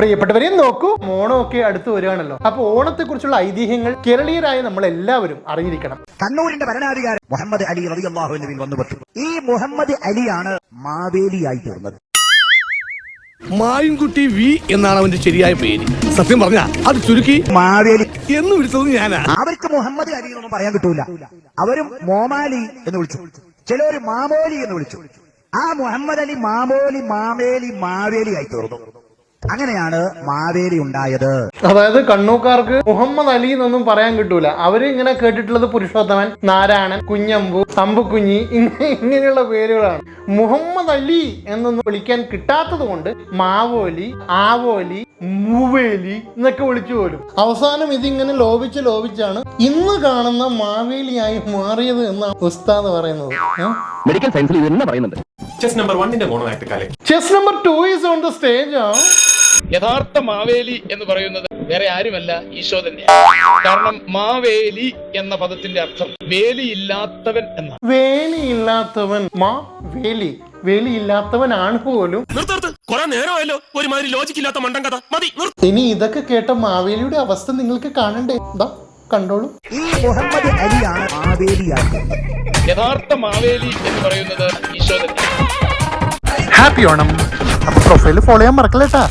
പ്രിയപ്പെട്ടവരെ നോക്കൂ. ഓണമൊക്കെ അടുത്ത് വരികയാണല്ലോ. അപ്പൊ ഓണത്തെ കുറിച്ചുള്ള ഐതിഹ്യങ്ങൾ കേരളീയരായ നമ്മൾ എല്ലാവരും അറിഞ്ഞിരിക്കണം. കണ്ണൂരിന്റെ ഭരണാധികാരി മുഹമ്മദ് അലി റളിയല്ലാഹുവിൽ വന്നുപെട്ടു ഈ മുഹമ്മദ് അലിയാണ് മാവേലിയായി തീർന്നത്. മായൻകുട്ടി വി എന്നാണ് അവന്റെ ശരിയായ പേര്. സത്യം പറഞ്ഞ അത് ചുരുക്കി മാവേലി. എന്ന് വിളിച്ചത് ഞാനാ. അവർക്ക് മുഹമ്മദ് അലി എന്നൊന്നും പറയാൻ കിട്ടൂല അവരും മോമാലി എന്ന് വിളിച്ചു. ചിലവര് മാമോലി എന്ന് വിളിച്ചു. ആ മുഹമ്മദ് അലി മാമോലി മാമേലി മാവേലി ആയി തീർന്നു. അങ്ങനെയാണ് മാവേലി ഉണ്ടായത്. അതായത് കണ്ണൂക്കാർക്ക് മുഹമ്മദ് അലി എന്നൊന്നും പറയാൻ കിട്ടൂല. അവർ ഇങ്ങനെ കേട്ടിട്ടുള്ളത് പുരുഷോത്തമൻ നാരായണൻ കുഞ്ഞമ്പു അമ്പുക്കുഞ്ഞി ഇങ്ങനെ ഇങ്ങനെയുള്ള പേരുകളാണ്. മുഹമ്മദ് അലി എന്നൊന്നും വിളിക്കാൻ കിട്ടാത്തത് കൊണ്ട് മാവോലി ആവോലി മൂവേലി എന്നൊക്കെ വിളിച്ചു പോലും അവസാനം ഇതിങ്ങനെ ലോപിച്ച് ലോപിച്ചാണ് ഇന്ന് കാണുന്ന മാവേലിയായി മാറിയത് എന്നാണ് ഉസ്താദ് പറയുന്നത്. മെഡിക്കൽ സയൻസിൽ ഇത് തന്നെ പറയുന്നുണ്ട്? ചെസ് നമ്പർ വണ്ണിന്റെ chess number two is on the stage യഥാർത്ഥ മാവേലി എന്ന് പറയുന്നത് വേറെ ആരുമല്ല ഈശോ തന്നെയാണ്. കാരണം മാവേലി എന്ന പദത്തിന്റെ അർത്ഥം വേലിയില്ലാത്തവൻ എന്ന വേലിയില്ലാത്തവൻ മാ വേലി വേലിയില്ലാത്തവനാണ് പോലും. നിർത്തർത്ത് കുറെ നേരമായല്ലോ. ഒരുമാതിരി ലോജിക് ഇല്ലാത്ത മണ്ടൻ കഥ. മതി ഇനി ഇതൊക്കെ കേട്ട മാവേലിയുടെ അവസ്ഥ നിങ്ങൾക്ക് കാണണ്ടേ? എന്താ കണ്ടോളൂ. മുഹമ്മദ് അലിയാണ് മാവേലിയാണ് യഥാർത്ഥ മാവേലി എന്ന് പറയുന്നത് ഈശോ തന്നെ ഹാപ്പി ഓണം. അപ്പൊ പ്രൊഫൈൽ ഫോളോ ചെയ്യാൻ മറക്കല്ലേട്ടാ